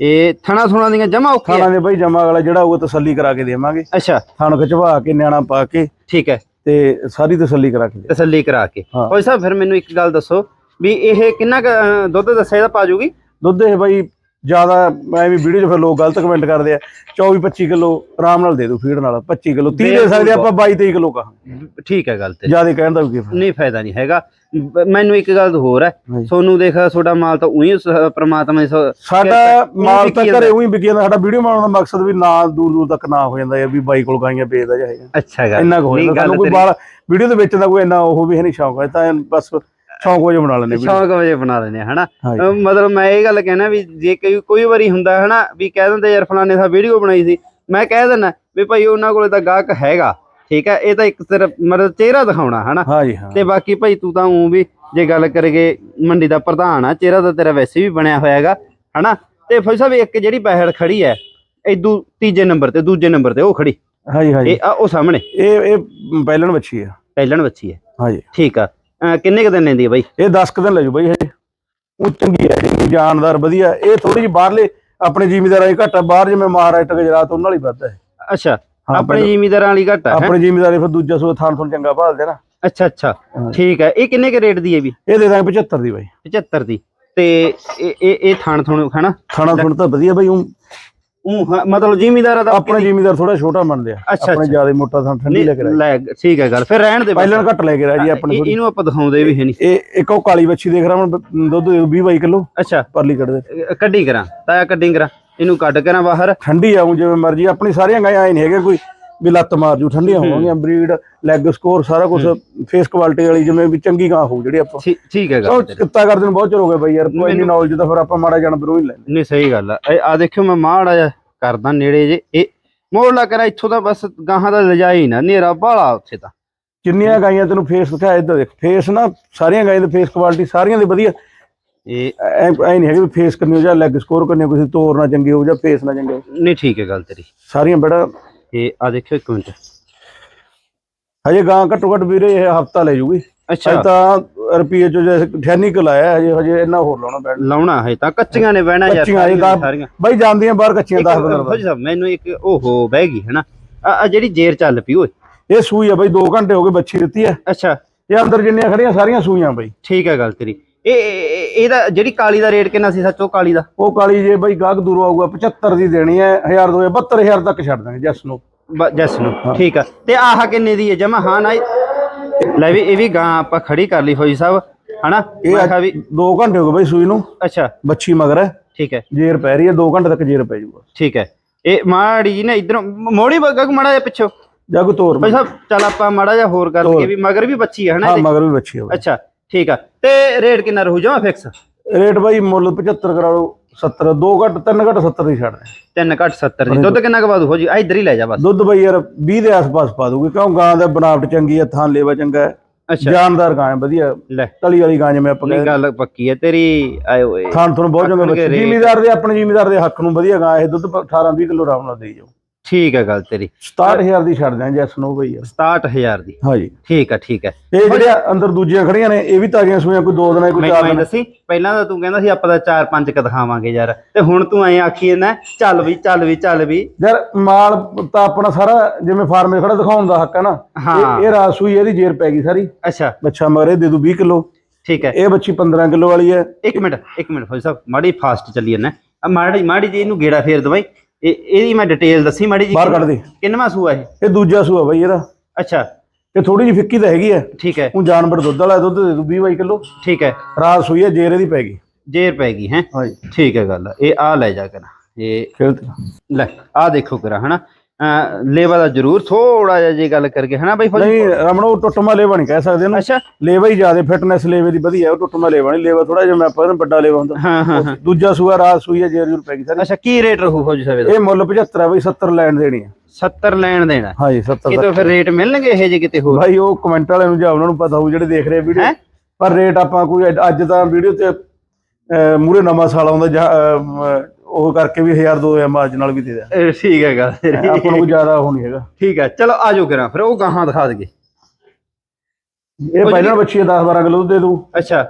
ਇਹ ਥਣਾ ਥੁਣਾ ਦੀਆਂ ਜਮਾ ਖਾਣਾ ਹੈ ਦੇ ਬਈ ਜਮਾ ਵਾਲਾ ਜਿਹੜਾ ਉਹ ਤਸੱਲੀ ਕਰਾ ਕੇ ਦੇਵਾਂਗੇ। ਅੱਛਾ। ਥਣ ਖਿਚਵਾ ਕੇ ਨਿਆਣਾ ਪਾ ਕੇ ਠੀਕ ਹੈ। ਤੇ ਸਾਰੀ ਤਸੱਲੀ ਕਰਾ ਕੇ ਤਸੱਲੀ ਕਰਾ ਕੇ। ਭਾਈ ਸਾਹਿਬ ਫਿਰ ਮੈਨੂੰ ਇੱਕ ਗੱਲ ਦੱਸੋ ਵੀ ਇਹ ਕਿੰਨਾ ਦੁੱਧ ਦੱਸਿਆ ਇਹਦਾ ਪਾ ਜੂਗੀ? ਦੁੱਧ ਇਹ ਬਈ ਜ਼ਿਆਦਾ ਐਵੇਂ ਵੀਡੀਓ 'ਚ ਫਿਰ ਲੋਕ ਗਲਤ ਕਮੈਂਟ ਕਰਦੇ ਆ। 24 25 ਕਿਲੋ ਆਰਾਮ ਨਾਲ ਦੇ ਦੂ ਫੀਡ ਨਾਲ। 25 ਕਿਲੋ 30 ਦੇ ਸਕਦੇ ਆਪਾਂ 22 23 ਕਿਲੋ ਕਹਾਂ ਠੀਕ ਹੈ ਗੱਲ ਤੇ। ਜ਼ਿਆਦਾ ਕਹਿਣ ਦਾ ਵੀ। ਨਹੀਂ ਫਾਇਦਾ ਨਹੀਂ ਹੈਗਾ। ਮੈਨੂੰ ਇੱਕ ਗੱਲ ਹੋਰ ਹੈ। ਸੋਨੂੰ ਦੇਖ ਤੁਹਾਡਾ ਮਾਲ ਤਾਂ ਉਹੀ ਪ੍ਰਮਾਤਮਾ ਦੀ ਸ- ਸਾਡਾ ਮਾਲ ਤਾਂ ਘਰੇ। ਉਹੀ ਵਿਕੀ ਜਾਂਦਾ। ਸਾਡਾ ਵੀਡੀਓ ਬਣਾਉਣ ਦਾ ਮਕਸਦ ਵੀ ਨਾ ਦੂਰ ਦੂਰ ਤੱਕ ਨਾ ਹੋ ਜਾਂਦਾ ਯਾਰ ਵੀ ਬਾਈ ਕੋਲ ਗਾਈਆਂ ਵੇਚਦਾ ਜਾਏਗਾ ਅੱਛਾ ਗੱਲ। ਇੰਨਾ ਕੁ ਹੋ ਨਹੀਂ, ਜਾਂਦਾ। ਗੱਲ ਕੋਈ ਬਾਲ ਵੀਡੀਓ ਦੇ ਵਿੱਚ ਦਾ ਕੋਈ ਇੰਨਾ ਉਹ ਵੀ ਹੈ ਨਹੀਂ ਸ਼ੌਂਕ ਹੈ। ਤਾਂ ਬਸ ਸ਼ੌਂਕ ਵਜੋਂ ਬਣਾ ਲੈਂਦੇ ਵੀਡੀਓ। ਸ਼ੌਕ ਵਜੇ ਬਣਾ ਲੈਂਦੇ ਆ ਹਨਾ? ਮਤਲਬ ਮੈਂ ਇਹ ਗੱਲ ਕਹਿਣਾ ਵੀ ਜੇ ਕੋਈ ਕੋਈ ਵਾਰੀ ਹੁੰਦਾ ਹਨਾ ਵੀ ਕਹਿ ਦਿੰਦੇ ਯਾਰ ਫਲਾਣੇ ਦਾ ਵੀਡੀਓ ਬਣਾਈ ਸੀ। ਮੈਂ ਕਹਿ ਦਿੰਦਾ ਵੀ ਭਾਈ ਉਹਨਾਂ ਕੋਲੇ ਤਾਂ ਗਾਹਕ ਹੈਗਾ। ਠੀਕ ਹੈ ਇਹ ਤਾਂ ਇੱਕ ਸਿਰਫ ਮਤਲਬ ਚਿਹਰਾ ਦਿਖਾਉਣਾ ਹਨਾ? ਹਾਂਜੀ ਹਾਂ। ਤੇ ਬਾਕੀ ਭਾਈ ਤੂੰ ਤਾਂ ਉਂ ਵੀ ਜੇ ਗੱਲ ਕਰਗੇ ਮੰਡੀ ਦਾ ਪ੍ਰਧਾਨ ਆ ਚਿਹਰਾ ਤਾਂ ਤੇਰਾ ਵੈਸੇ ਵੀ ਬਣਿਆ ਹੋਇਆ ਹੈਗਾ ਹਨਾ? ਤੇ ਫੌਜ ਸਾਹਿਬ ਇੱਕ ਜਿਹੜੀ ਪਹਿੜ ਖੜੀ ਹੈ ਇਦੂ ਤੀਜੇ ਨੰਬਰ ਤੇ ਦੂਜੇ ਨੰਬਰ ਤੇ ਉਹ ਖੜੀ। ਹਾਂਜੀ ਹਾਂਜੀ ਇਹ ਆ ਉਹ ਸਾਹਮਣੇ। ਇਹ ਇਹ ਪਹਿਲਣ ਬੱਚੀ ਹੈ ਪਹਿਲਣ ਬੱਚੀ ਹੈ ਹਾਂਜੀ ਠੀਕ ਆ। ਅਹ ਕਿੰਨੇ ਕੁ ਦਿਨ ਲੈਂਦੀ ਹੈ ਬਾਈ? ਇਹ 10 ਕੁ ਦਿਨ ਲੈ ਜੂ ਬਈ ਇਹ ਉਹ ਚੰਗੀ ਹੈ ਜੀ ਜਾਨਦਾਰ ਵਧੀਆ। ਇਹ ਥੋੜੀ ਜਿਹੀ ਬਾਹਰਲੇ ਆਪਣੇ ਜ਼ਿਮੀਦਾਰਾਂ ਦੀ ਘੱਟ ਆ ਬਾਹਰ ਜਿਵੇਂ ਮਹਾਰਾਸ਼ਟਰ ਗੁਜਰਾਤ ਉਹਨਾਂ ਵਾਲੀ ਵੱਧ ਹੈ ਅੱਛਾ। ਆਪਣੇ ਜ਼ਿਮੀਦਾਰਾਂ ਵਾਲੀ ਘੱਟ ਹੈ? ਆਪਣੇ ਜ਼ਿਮੀਦਾਰੀ ਫਿਰ ਦੂਜਾ ਸੋ ਥਾਨ ਥੋਂ ਚੰਗਾ ਭਾਲਦੇ ਨਾ। ਅੱਛਾ ਅੱਛਾ। ਠੀਕ ਹੈ। ਇਹ ਕਿੰਨੇ ਕੁ ਰੇਟ ਦੀ ਹੈ ਵੀ? ਇਹ ਦੇ ਦਾਂਗੇ 75 ਦੀ ਬਾਈ। 75 ਦੀ। ਤੇ ਇਹ ਇਹ ਥਾਣ ਥੁਣ ਹਨਾ ਖਾਣਾ ਥੁਣ ਤਾਂ ਵਧੀਆ ਬਾਈ ਉਹ ਮਤਲਬ ਜ਼ਿਮੀਦਾਰਾਂ ਦਾ ਆਪਣੇ ਜ਼ਿਮੀਦਾਰ ਥੋੜਾ ਛੋਟਾ ਮੰਨਦੇ ਆ। ਆਪਣੇ। ਜ਼ਿਆਦਾ ਮੋਟਾ ਥਾਂ ਠੰਡੀ ਲੈ ਕੇ ਰਾਜੀ। ਲੈ ਠੀਕ ਹੈ ਗੱਲ। ਫਿਰ ਰਹਿਣ ਦੇ। ਪਹਿਲਾਂ ਘੱਟ ਲੈ ਕੇ ਰਾਜੀ ਆਪਣੇ ਇਹਨੂੰ ਆਪਾਂ ਦਿਖਾਉਂਦੇ ਵੀ ਹੈ ਨਹੀਂ। ਇਹ ਇੱਕ ਉਹ ਕਾਲੀ ਬੱਚੀ ਦੇਖ ਰਹਾ ਮੈਂ ਦੁੱਧ 20 22 ਕਿਲੋ। ਅੱਛਾ। ਪਰਲੀ ਕੱਢਦੇ ਇਹ ਕੱਢੀ ਕਰਾਂ। ਤਾਇਆ ਕੱਢੀ ਕਰਾਂ। ਇਹਨੂੰ ਕੱਢ ਕਰਾਂ ਬਾਹਰ। ਠੰਡੀ ਆਉਂ ਜਿਵੇਂ ਮਰਜ਼ੀ। ਆਪਣੀ ਸਾਰੀਆਂ ਗਾਂ ਐ ਨਹੀਂ ਹੈਗੇ ਕੋਈ ਵੀ ਲੱਤ ਮਾਰ ਜੂ ਠੰਡੀਆਂ ਹੋਣਗੀਆਂ ਬਰੀਡ ਲੈਗ ਸਕੋਰ ਸਾਰਾ ਕੁਝ ਫੇਸ ਕੁਆਲਿਟੀ ਵਾਲੀ ਜਿਵੇਂ ਵੀ ਚੰਗੀ ਗਾਂ ਹੋਊ ਜਿਹੜੀ ਆਪਾਂ। ਠੀਕ ਹੈ ਉਹ। ਕਿੱਤਾ ਕਰਦੇ ਨੂੰ ਬਹੁਤ ਚਿਰ ਹੋ ਗਿਆ ਬਈ ਯਾਰ ਕੋਈ ਨਹੀਂ ਨੌਲੇਜ ਤਾਂ ਫਿਰ ਆਪਾਂ ਮਾੜਾ ਜਾਨਵਰ ਹੀ ਲੈਂਦੇ ਨਹੀਂ ਸਹੀ ਗੱਲ ਆ। ਆ ਦੇਖਿਓ ਮੈਂ ਮਾੜਾ ਜਿਹਾ ਕਰਦਾ ਨੇੜੇ ਜੇ। ਇਹ ਮੋੜ ਲਾ ਕਰਾਂ ਇੱਥੋਂ ਤਾਂ ਬਸ ਗਾਹਾਂ ਦਾ ਲਿਜਾਈ ਨਾ ਨੇਰਾ ਬਾਲਾ ਉੱਥੇ ਤਾਂ। ਕਿੰਨੀਆਂ ਗਾਈਆਂ ਤੈਨੂੰ ਫੇਸ ਦਿਖਾਇਆ ਇੱਧਰ ਦੇਖ। ਫੇਸ ਨਾ ਸਾਰੀਆਂ ਗਾਈਆਂ ਦੇ ਫੇਸ ਕੁਆਲਿਟੀ ਸਾਰੀਆਂ ਦੀ ਵਧੀਆ। ਇਹ ਐ ਨਹੀਂ ਹੈਗੇ ਵੀ ਫੇਸ ਕਰਨੀ ਹੋ ਜਾਂ ਲੈਗ ਸਕੋਰ ਕਰਨੀ ਹੋ, ਕਿਸੇ ਤੋਰ ਨਾ ਚੰਗੀ ਹੋਊ ਜਾਂ ਫੇਸ ਨਾ ਚੰਗੇ। ਨਹੀਂ ਠੀਕ ਹੈ ਗੱਲ ਤੇਰੀ। ਸਾਰੀਆਂ ਬੜਾ ਇਹ ਆ ਦੇਖਿਓ ਇੱਕ ਮਿੰਟ। ਹਜੇ ਗਾਂ ਘੱਟੋ ਘੱਟ ਵੀਰੇ ਇਹ ਹਫਤਾ ਲੈ ਜੂਗੀ। ਅੱਛਾ। ਤਾਂ ਰੁਪਏ ਚੋਂ ਜੇ ਠੈਨਿਕਲ ਆਇਆ ਹਜੇ ਹਜੇ ਇੰਨਾ ਹੋਰ ਲਾਉਣਾ ਪੈਣਾ। ਲਾਉਣਾ ਹੈ ਤਾਂ ਕੱਚੀਆਂ ਨੇ ਬਹਿਣਾ ਯਾਰ ਸਾਰੀਆਂ ਬਾਈ ਜਾਂਦੀਆਂ ਬਾਹਰ ਕੱਚੀਆਂ 10 15 ਫੌਜੀ ਸਾਹਿਬ ਮੈਨੂੰ ਇੱਕ ਓਹੋ ਬਹਿ ਗਈ ਹੈ ਨਾ ਆ ਜਿਹੜੀ ਜੇਰ ਚੱਲ ਪਈ ਓਏ। ਇਹ ਸੂਈ ਆ ਬਾਈ 2 ਘੰਟੇ ਹੋ ਗਏ ਬੱਚੀ ਦਿੱਤੀ ਆ ਅੱਛਾ। ਇਹ ਅੰਦਰ ਜਿੰਨੀਆਂ ਖੜੀਆਂ ਸਾਰੀਆਂ ਸੂਈਆਂ ਬਾਈ। ਠੀਕ ਹੈ ਗੱਲ ਤੇਰੀ। ਇਹ- ਇਹਦਾ ਜਿਹੜੀ ਕਾਲੀ ਦਾ ਰੇਟ ਕਿੰਨਾ ਸੀ ਸੱਚੋ ਕਾਲੀ ਦਾ? ਉਹ ਕਾਲੀ ਜੇ ਬਾਈ ਗਾਹਕ ਦੂਰੋਂ ਆਊਗਾ 75 ਦੀ ਦੇਣੀ ਹੈ 1000 ਦੋ 72000 ਤੱਕ ਛੱਡ ਦਾਂਗੇ ਜਸ ਨੂੰ। ਜੈਸ ਨੂੰ ਠੀਕ ਆ। ਤੇ ਆਹ ਕਿੰਨੇ ਦੀ ਹੈ? ਜਮਾ ਹਾਂ ਨਾ ਲੈ ਵੀ ਇਹ ਵੀ ਗਾਂ ਆਪਾਂ ਖੜੀ ਕਰ ਲਈ ਫੌਜੀ ਸਾਹਿਬ ਹਨਾ? ਮੈਂ ਕਿਹਾ ਵੀ 2 ਘੰਟੇ ਹੋ ਗਏ ਬਾਈ ਸੂਈ ਨੂੰ। ਅੱਛਾ। ਬੱਚੀ ਮਗਰ ਹੈ। ਠੀਕ ਹੈ। ਜੇਰ ਪੈ ਰਹੀ ਹੈ 2 ਘੰਟੇ ਤੱਕ ਜੇਰ ਪੈ ਜਾਊਗਾ। ਠੀਕ ਹੈ। ਇਹ ਮਾੜੀ ਜੀ ਨਾ ਇਧਰੋਂ ਮੋੜੀ ਬੱਗਾ ਮਾੜਾ ਜਿਹਾ ਪਿੱਛੋਂ। ਜਗ ਤੋਰ ਭਾਈ ਸਾਹਿਬ ਚੱਲ ਆਪਾਂ ਮਾੜਾ ਜਿਹਾ ਹੋਰ ਕਰ ਲਈਏ ਵੀ ਮਗਰ ਵੀ ਬੱਚੀ ਹੈ ਹਨਾ ਹਾਂ? ਮਗਰ ਵੀ ਬੱਚੀ ਹੈ ਅੱਛਾ। ਠੀਕ ਆ। ਤੇ ਰੇਟ ਕਿੰਨਾ ਰਹੂ ਜਮਾ ਫਿਕਸ ਰੇਟ ਬਾਈ ਮੁੱਲ 75 ਕਰਾ ਲਓ 70 2 ਘੱਟ 3 ਘੱਟ 70 ਦੀ ਛੱਡ ਦੇ। ਤਿੰਨ ਘੱਟ 70 ਦੀ। ਦੁੱਧ ਕਿੰਨਾ ਕਵਾ ਦੂ ਹੋ ਜੀ ਆ ਇੱਧਰ ਹੀ ਲੈ ਜਾ ਬਸ। ਦੁੱਧ ਬਾਈ ਯਾਰ 20 ਦੇ ਆਸ-ਪਾਸ ਪਾ ਦੂਗੀ ਕਿਉਂ ਗਾਂ ਦਾ ਬਨਾਵਟ ਚੰਗੀ ਹੈ ਥਾਂ ਲੇਵਾ ਚੰਗਾ ਹੈ। ਅੱਛਾ। ਜਾਨਦਾਰ ਗਾਂ ਹੈ ਵਧੀਆ। ਲੈ। ਤਲੀ ਵਾਲੀ ਗਾਂ ਜਿਵੇਂ ਆਪਾਂ ਨਹੀਂ ਗੱਲ ਪੱਕੀ ਹੈ ਤੇਰੀ ਆਏ ਓਏ ਥਾਂ ਤੁਹਾਨੂੰ ਬਹੁਤ ਚੰਗਾ। ਜ਼ਿਮੀਦਾਰ ਦੇ ਆਪਣੇ ਜ਼ਿਮੀਦਾਰ ਦੇ ਹੱਕ ਨੂੰ ਵਧੀਆ ਗਾਂ ਇਹ ਦੁੱਧ 18 20 ਕਿਲੋ ਆਰਾਮ ਨਾਲ ਦੇਈ ਜਾਓ। ਠੀਕ ਹੈ ਗੱਲ ਤੇਰੀ। 67000 ਦੀ ਛੱਡ ਦਿਆਂ ਜੈਸ ਨੂੰ ਬਈ ਯਾਰ। 67000 ਦੀ। ਹਾਂਜੀ। ਠੀਕ ਆ ਠੀਕ ਹੈ। ਇਹ ਜਿਹੜੇ ਅੰਦਰ ਦੂਜੀਆਂ ਖੜੀਆਂ ਨੇ ਇਹ ਵੀ ਤਾਜ਼ੀਆਂ ਸੂਈਆਂ ਕੋਈ ਦੋ ਦਿਨਾਂ ਕੋਈ ਚਾਰ ਮੈਨੂੰ ਐਂ ਦਿਨ ਦੱਸੀ ਪਹਿਲਾਂ ਤਾਂ ਤੂੰ ਕਹਿੰਦਾ ਸੀ ਆਪਾਂ ਤਾਂ ਚਾਰ ਪੰਜ ਕ ਦਿਖਾਵਾਂਗੇ ਯਾਰ ਤੇ ਹੁਣ ਤੂੰ ਐਂ ਆਖੀ ਨਾ ਚੱਲ ਵੀ ਚੱਲ ਵੀ ਚੱਲ ਵੀ। ਯਾਰ ਮਾਲ ਤਾਂ ਆਪਣਾ ਸਾਰਾ ਜਿਵੇਂ ਫਾਰਮੇ ਖੜਾ ਦਿਖਾਉਣ ਦਾ ਹੱਕ ਹੈ ਨਾ ਹਾਂ। ਇਹ ਇਹ ਰਾਤ ਸੂਈ ਇਹਦੀ ਜੇਰ ਪੈ ਗਈ ਸਾਰੀ। ਅੱਛਾ। ਬੱਚਾ ਮਗਰੇ ਦੇ ਦੂ 20 ਕਿਲੋ। ਠੀਕ ਹੈ। ਇਹ ਬੱਚੀ 15 ਕਿਲੋ ਵਾਲੀ ਹੈ। ਇੱਕ ਮਿੰਟ ਇੱਕ ਮਿੰਟ ਫੌਜੀ ਸਾਹਿਬ ਮਾੜੀ ਫਾਸਟ ਚੱਲੀ ਜਾਂਦਾ। ਮਾੜੀ ਮਾੜੀ ਜੀ ਇਹਨੂੰ ਗੇੜਾ ਫੇਰ ਦਵਾਈ ਇਹ ਇਹਦੀ ਮੈਂ ਡਿਟੇਲ ਦੱਸੀ ਮਾੜੀ ਜੀ ਬਾਹਰ ਕੱਢ ਦੇ। ਕਿੰਨਵਾਂ ਸੂਆ ਇਹ? ਇਹ ਦੂਜਾ ਸੂਆ ਬਈ ਇਹਦਾ। ਅੱਛਾ। ਇਹ ਥੋੜੀ ਜਿਹੀ ਫਿੱਕੀ ਤਾਂ ਹੈਗੀ ਹੈ ਠੀਕ ਹੈ। ਉਹ ਜਾਨਵਰ ਦੁੱਧ ਵਾਲਾ ਦੁੱਧ ਦੇ ਦੂ 20 22 ਕਿਲੋ। ਠੀਕ ਹੈ। ਰਾਤ ਸੂਈ ਹੈ ਜੇਰ ਇਹਦੀ ਪੈ ਗਈ। ਜੇਰ ਪੈ ਗਈ ਹੈ? ਹਾਂਜੀ। ਠੀਕ ਹੈ ਗੱਲ। ਇਹ ਆ ਲੈ ਜਾ ਕਰ। ਇਹ ਲੈ ਆ ਦੇਖੋ ਕਰਾ ਹਨਾ? ਲੇਵਾ ਦਾ ਜ਼ਰੂਰ ਥੋੜਾ ਜਿਹਾ ਜੀ ਗੱਲ ਕਰਕੇ ਹਨਾ ਬਾਈ ਫੌਜੀ? ਨਹੀਂ ਰਮਣ ਉਹ ਟੁੱਟਮਾ ਲੇਵਾ ਨਹੀਂ ਕਹਿ ਸਕਦੇ ਇਹਨੂੰ। ਅੱਛਾ। ਲੇਵਾ ਹੀ ਜ਼ਿਆਦਾ ਫਿਟਨੈਸ ਲੇਵੇ ਦੀ ਵਧੀਆ ਉਹ ਟੁੱਟਮਾ ਲੇਵਾ ਨਹੀਂ। ਲੇਵਾ ਥੋੜਾ ਜਿਹਾ ਮੈਂ ਆਪਾਂ ਵੱਡਾ ਲੇਵਾ ਹੁੰਦਾ। ਹਾਂ ਹਾਂ ਹਾਂ। ਦੂਜਾ ਸੂਆ ਰਾਤ ਸੂਈ ਹੈ ਜੇਰ ਜੂਰ ਪੈ ਗਈ ਸਾਰੀ। ਅੱਛਾ ਕੀ ਰੇਟ ਰਹੂ ਫੌਜੀ ਸਾਹਿਬ ਦਾ ਇਹ ਮੁੱਲ 75 ਹੈ ਬਈ 70 ਲੈਣ ਦੇਣੀ ਹੈ 70 ਲੈਣ ਦੇਣਾ। ਹਾਂਜੀ 70 ਕਿਤੇ ਫਿਰ ਰੇਟ ਮਿਲਣਗੇ ਇਹ ਜੇ ਕਿਤੇ ਹੋਰ? ਭਾਈ ਉਹ ਕਮੈਂਟ ਵਾਲਿਆਂ ਨੂੰ ਜਾਂ ਉਹਨਾਂ ਨੂੰ ਪਤਾ ਹੋਊ ਜਿਹੜੇ ਦੇਖ ਰਹੇ ਵੀਡੀਓ? ਪਰ ਰੇਟ ਆਪਾਂ ਕੋਈ ਅੱਜ- ਤਾਂ ਵੀਡੀਓ ਤੇ ਮੂਰੇ ਨਵਾਂ ਸਾਲ ਆਉਂਦਾ ਜਾਂ, ਉਹ ਕਰਕੇ ਵੀ 1000 2000 ਮਾਰਜ ਨਾਲ ਵੀ ਦੇ ਦਿਆਂ। ਇਹ ਠੀਕ ਹੈ ਗੱਲ ਤੇਰੀ ਆਪਾਂ ਨੂੰ ਕੋਈ ਜ਼ਿਆਦਾ ਉਹ ਨਹੀਂ ਹੈਗਾ। ਠੀਕ ਹੈ ਚਲੋ ਆਜੋ ਕਰਾਂ ਫਿਰ ਉਹ ਗਾਹਾਂ ਦਿਖਾ ਦਗੇ ਇਹ ਪਹਿਲਾਂ ਬੱਚੀ 10 12 ਕਿਲੋ ਦੇ ਦੂ ਅੱਛਾ।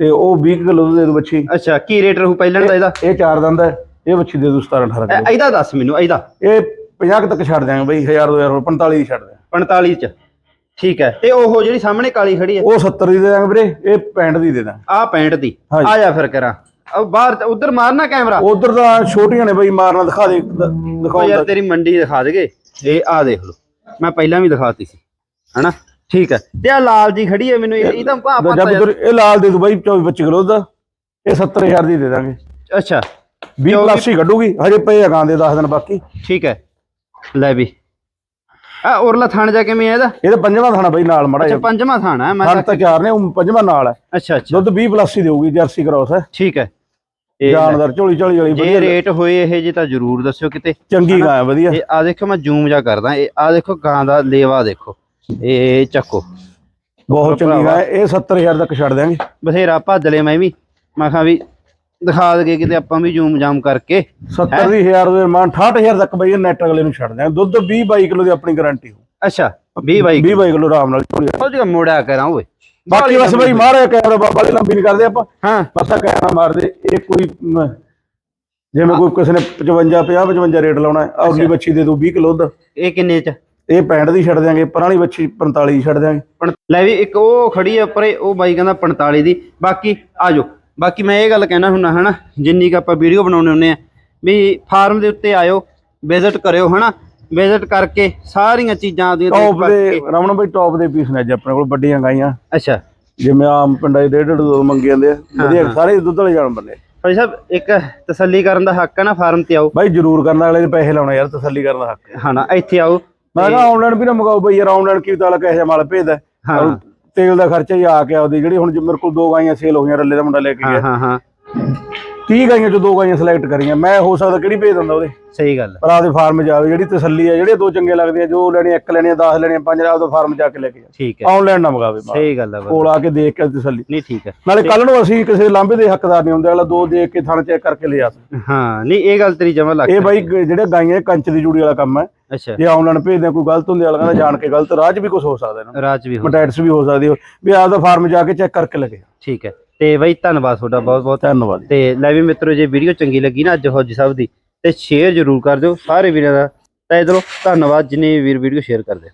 ਤੇ ਉਹ 20 ਕਿਲੋ ਦੇ ਦੂ ਬੱਚੀ। ਅੱਛਾ ਕੀ ਰੇਟ ਰਹੂ ਪਹਿਲਾਂ ਦਾ ਇਹਦਾ? ਇਹ ਚਾਰ ਦੰਦ ਹੈ ਇਹ ਬੱਚੀ ਦੇ ਦੂ 17 18 ਕਿਲੋ। ਇਹ- ਇਹਦਾ ਦੱਸ ਮੈਨੂੰ ਇਹਦਾ। ਇਹ 50 ਕੁ ਤੱਕ ਛੱਡ ਦਿਆਂਗੇ ਬਈ 1000 2000 ਹੋਰ 45 ਦੀ ਛੱਡ ਦਿਆਂ 45 ਚ। ਠੀਕ ਹੈ ਤੇ ਉਹ ਜਿਹੜੀ ਸਾਹਮਣੇ ਕਾਲੀ ਖੜੀ ਹੈ। ਉਹ 70 ਦੀ ਦੇ ਦਾਂਗੇ ਵੀਰੇ ਇਹ 65 ਦੀ ਦੇ ਦਾਂ ਆਹ 65 ਦੀ। ਆ ਜਾ ਫਿਰ ਕਰਾਂ। ਉਹ ਬਾਹਰ ਉਧਰ ਮਾਰਨਾ ਕੈਮਰਾ। ਉਧਰ ਤਾਂ ਛੋਟੀਆਂ ਨੇ ਬਈ ਮਾਰਨਾ ਦਿਖਾ ਦੇ ਦ- ਉਹ ਯਾਰ ਤੇਰੀ ਮੰਡੀ ਦਿਖਾ ਦੇਗੇ। ਇਹ ਆ ਦੇਖ ਲਓ ਮੈਂ ਪਹਿਲਾਂ ਵੀ ਦਿਖਾਤੀ ਸੀ ਹਨਾ? ਠੀਕ ਹੈ ਤੇ ਆ ਲਾਲ ਜੀ ਖੜੀ ਹੈ ਮੈਨੂੰ ਇਹ ਇਹ ਤਾਂ ਭਾ- ਪਤਾ ਜਦ ਯਾਰ। ਇਹ ਲਾਲ ਦੇ ਦੂ ਬਾਈ 24 25 ਕਿਲੋ ਦਾ। ਇਹ 70000 ਦੀ ਦੇ ਦਾਂਗੇ। ਅੱਛਾ। 20 24 ਪਲੱਸ ਹੀ ਕੱਢੂਗੀ ਹਜੇ ਪਏ ਆ ਗਾਂ ਦੇ 10 ਦਿਨ ਬਾਕੀ। ਠੀਕ ਹੈ ਲੈ ਵੀ। ਆ ਉਰਲਾ ਥਾਣ ਜਾ ਕਿਵੇਂ ਆ ਇਹਦਾ? ਇਹ ਤਾਂ ਪੰਜਵਾਂ ਥਾਣਾ ਬਾਈ ਨਾਲ ਮੜਾ ਅੱਛਾ ਪੰਜਵਾਂ ਥਾਣਾ ਹੈ ਮੈਂ ਥਾਣ ਤਾਂ ਤਾਂ ਚਾਰ ਨੇ ਉਹ ਪੰਜਵਾਂ ਨਾਲ ਹੈ। ਅੱਛਾ ਅੱਛਾ। ਦੁੱਧ 20 ਪਲੱਸ ਹੀ ਦੇਊਗੀ ਜਰਸੀ ਕ੍ਰਾਸ ਹੈ। ਠੀਕ ਹੈ। ਜਾਨਦਾਰ ਝੋਲੀ ਝੋਲੀ ਵਾਲੀ ਜੇ ਰੇਟ ਹੋਏ ਇਹ ਜੇ ਤਾਂ ਜ਼ਰੂਰ ਦੱਸਿਓ ਕਿਤੇ। ਚੰਗੀ ਗਾਂ ਹੈ ਵਧੀਆ। ਇਹ ਆ ਦੇਖੋ ਮੈਂ ਜ਼ੂਮ ਜਾ ਕਰਦਾ। ਇਹ ਆ ਦੇਖੋ ਗਾਂ ਦਾ ਲੇਵਾ ਦੇਖੋ। ਇਹ ਚੱਕੋ। ਬਹੁਤ ਚੰਗੀ ਗਾਂ ਇਹ 70000 ਤੱਕ ਛੱਡ ਦਿਆਂਗੇ। ਬਥੇਰਾ ਭੱਜ ਮੈਂ ਵੀ। ਮੈਂ ਕਿਹਾ ਵੀ ਦਿਖਾ ਦਗੇ ਕਿਤੇ ਆਪਾਂ ਵੀ ਜ਼ੂਮ ਜਾਮ ਕਰਕੇ। 70 ਦੀ 1000 ਦੇ ਮਾਨ 68000 ਤੱਕ ਬਈ ਨੈਟ ਅਗਲੇ ਨੂੰ ਛੱਡ ਦਿਆਂਗੇ। ਦੁੱਧ 20 22 ਕਿਲੋ ਦੀ ਆਪਣੀ ਗਾਰੰਟੀ ਹੋ ਅੱਛਾ 20 ਬਾਈ 20 22 ਕਿਲੋ ਆਰਾਮ ਨਾਲ ਝੋਲੀ। ਉਹ ਜਿਹੜਾ ਮੋੜਿਆ ਕਰਾਂ ਓਏ। ਬਾਕੀ ਬਸ ਬਈ ਮਾਰੇ ਕੈਮਰਾ ਬਾਲੀ ਲੰਬੀ ਨਹੀਂ ਕਰਦੇ ਆਪਾਂ। ਹਾਂ। ਬਸ ਆ ਕੈਮਰਾ ਮਾਰਦੇ ਇਹ ਕੋਈ ਜਿਵੇਂ ਕੋਈ ਕਿਸੇ ਨੇ 55 50 55 ਰੇਟ ਲਾਉਣਾ ਹੈ ਅਗਲੀ ਬੱਚੀ ਦੇ ਦੂ 20 ਕਿਲੋ ਦਾ ਇਹ ਕਿੰਨੇ ਚ? ਇਹ 65 ਦੀ ਛੱਡ ਦਿਆਂਗੇ ਪਰਾਲੀ ਬੱਚੀ 45 ਦੀ ਛੱਡ ਦਿਆਂਗੇ। ਲੈ ਵੀ ਇੱਕ ਉਹ ਖੜੀ ਆ ਪਰੇ ਉਹ ਬਾਈ ਕਹਿੰਦਾ 45 ਦੀ। ਬਾਕੀ ਆਜੋ ਬਾਕੀ ਮੈਂ ਇਹ ਗੱਲ ਕਹਿਣਾ ਹੁੰਨਾ ਹਨਾ ਜਿੰਨੀ ਕ ਆਪਾਂ ਵੀਡੀਓ ਬਣਾਉਣੇ ਹੁੰਨੇ ਆ ਵੀ ਫਾਰਮ ਦੇ ਉੱਤੇ ਆਇਓ ਵਿਜ਼ਿਟ ਕਰਿਓ ਹਨਾ। ਵਿਜ਼ਿਟ ਕਰਕੇ ਸਾਰੀਆਂ ਚੀਜ਼ਾਂ ਆਦੀਆਂ ਟੌਪ ਦੇ ਰਮਨ ਬਾਈ ਟੌਪ ਦੇ ਪੀਸ ਨੇ ਅੱਜ ਆਪਣੇ ਕੋਲ ਵੱਡੀਆਂ ਗਾਈਆਂ। ਅੱਛਾ। ਜਿਵੇਂ ਆਮ ਪਿੰਡਾਂ 'ਚ ਡੇਢ ਦੋ ਮੰਗੀ ਜਾਂਦੇ ਆ। ਵਧੀਆ। ਸਾਰੇ ਦੁੱਧ ਵਾਲੇ ਜਾਨਵਰ ਨੇ। ਭਾਈ ਸਾਹਿਬ ਇੱਕ ਤਸੱਲੀ ਕਰਨ ਦਾ ਹੱਕ ਹੈ ਨਾ ਫਾਰਮ ਤੇ ਆਓ। ਬਾਈ ਜ਼ਰੂਰ ਕਰਨ ਵਾਲੇ ਦੇ ਪੈਸੇ ਲਾਉਣਾ ਯਾਰ ਤਸੱਲੀ ਕਰਨ ਦਾ ਹੱਕ ਹੈ। ਹਨਾ ਇੱਥੇ ਆਓ। ਮੈਂ ਕਿਹਾ ਆਨਲਾਈਨ ਵੀ ਨਾ ਮੰਗਾਓ ਬਈ ਯਾਰ ਆਨਲਾਈਨ ਕੀ ਤਾਲਾ ਕਹੇ ਮਾਲ ਭੇਜਦਾ ਹਾਂ। ਤੇਲ ਦਾ ਖਰਚਾ ਹੀ ਆ ਕੇ ਆਉਦੀ ਜਿਹੜੀ ਹੁਣ ਮੇਰੇ ਕੋਲ ਦੋ ਗਾਈਆਂ ਸੇਲ ਹੋ ਗਈਆਂ ਰੱਲੇ ਦਾ ਮੁੰਡਾ ਲੈ ਕੇ ਗਿਆ। ਹਾਂ ਹਾਂ। 30 ਗਾਈਆਂ ਚੋਂ ਦੋ ਗਾਈਆਂ ਸਿਲੈਕਟ ਕਰੀਆਂ। ਮੈਂ ਹੋ ਸਕਦਾ ਕਿਹੜੀ ਭੇਜ ਦਿੰਦਾ ਉਹਦੇ? ਸਹੀ ਗੱਲ ਪਰ ਆਪਦੇ ਫਾਰਮ ਜਾਵੇ ਜਿਹੜੀ ਤਸੱਲੀ ਹੈ ਜਿਹੜੀਆਂ ਦੋ ਚੰਗੇ ਲੱਗਦੇ ਆ ਜੋ ਲੈਣੀ ਇੱਕ ਲੈਣੀ 10 ਲੈਣੀ ਪੰਜ ਆਪਦੇ ਫਾਰਮ ਜਾ ਕੇ ਲੈ ਕੇ ਜਾ। ਠੀਕ ਹੈ। ਆਨਲਾਈਨ ਨਾ ਮੰਗਾਵੇ ਸਹੀ ਗੱਲ ਹੈ। ਕੋਲ ਆ ਕੇ ਦੇਖ ਕੇ ਤਸੱਲੀ। ਨਹੀਂ ਠੀਕ ਹੈ। ਨਾਲੇ ਕੱਲ ਨੂੰ ਅਸੀਂ ਕਿਸੇ ਲਾਂਭੇ ਦੇ ਹੱਕਦਾਰ ਨਹੀਂ ਹੁੰਦੇ ਵਾਲਾ ਦੋ ਦੇਖ ਕੇ ਥਣ ਚੈੱਕ ਕਰਕੇ ਲੈ ਆ ਸਕਦੇ। ਹਾਂ ਨਹੀਂ ਇਹ ਗੱਲ ਤੇਰੀ ਜਮਾ ਲੱਗ ਇਹ ਬਾਈ ਜਿਹੜੇ ਗਾਈਆਂ ਕੰਚ ਦੀ ਜੂੜੀ ਵਾਲਾ ਕੰਮ ਹੈ ਅੱਛਾ। ਜੇ ਆਨਲਾਈਨ ਭੇਜਦੇ ਕੋਈ ਗਲਤ ਹੁੰਦੇ ਵਾਲਾ ਕਹਿੰਦਾ ਜਾਣ ਕੇ ਗਲਤ 'ਚ ਵੀ ਕੁਝ ਹੋ ਸਕਦਾ ਇਹਨਾਂ ਰਾਜ ਵੀ ਹੋ ਮਟੈਟਸ ਵੀ ਹੋ ਸਕਦੀ ਵੀ ਆਪਦਾ ਫਾਰਮ ਜਾ ਕੇ ਚੈੱਕ ਕਰਕੇ ਲੱਗੇ ਠੀਕ ਹੈ। ਤੇ ਬਾਈ ਧੰਨਵਾਦ ਤੁਹਾਡਾ ਬਹੁਤ ਬਹੁਤ। ਧੰਨਵਾਦ। ਤੇ ਲੈ ਵੀ ਮਿੱਤਰੋ ਜੇ ਵੀਡੀਓ ਚੰਗੀ ਲੱਗੀ ਨਾ ਅੱਜ ਫੌਜੀ ਸਾਹਿਬ ਦੀ ਤੇ ਸ਼ੇਅਰ ਜ਼ਰੂਰ ਕਰ ਦਿਓ। ਸਾਰੇ ਵੀਰਾਂ ਦਾ ਤਾਂ ਇਧਰੋਂ ਧੰਨਵਾਦ ਜਿਨੇ ਵੀਰ ਵੀਡੀਓ ਸ਼ੇਅਰ ਕਰਦੇ